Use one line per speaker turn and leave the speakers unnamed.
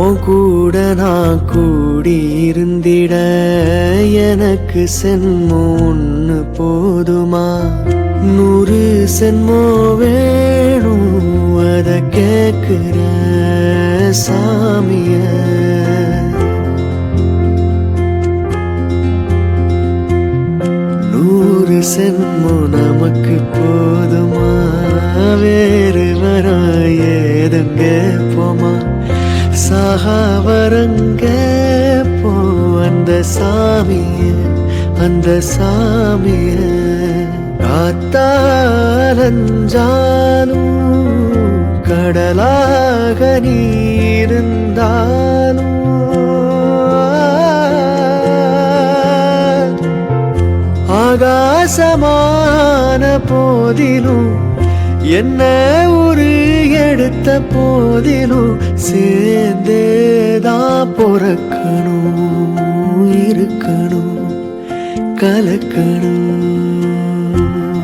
உன் கூட நான் கூடியிருந்திட எனக்கு சென்மோ ஒன்று போதுமா? நூறு சென்மோ வேணும் அத கேட்கிற சாமிய. நூறு சென்மோ நமக்கு போதுமா? வேறு வர ஏதுங்க போமா மகாவரங்க போ அந்த சாமிய அந்த சாமிய. காத்தாலஞ்சாலும் கடலாக நீருந்தாலும். ஆகாசமான போதிலும் என்ன ஒரு எடுத்த போதிலும் சேர்ந்தே பொறக்கணும் இருக்கணும் கலக்கணும்.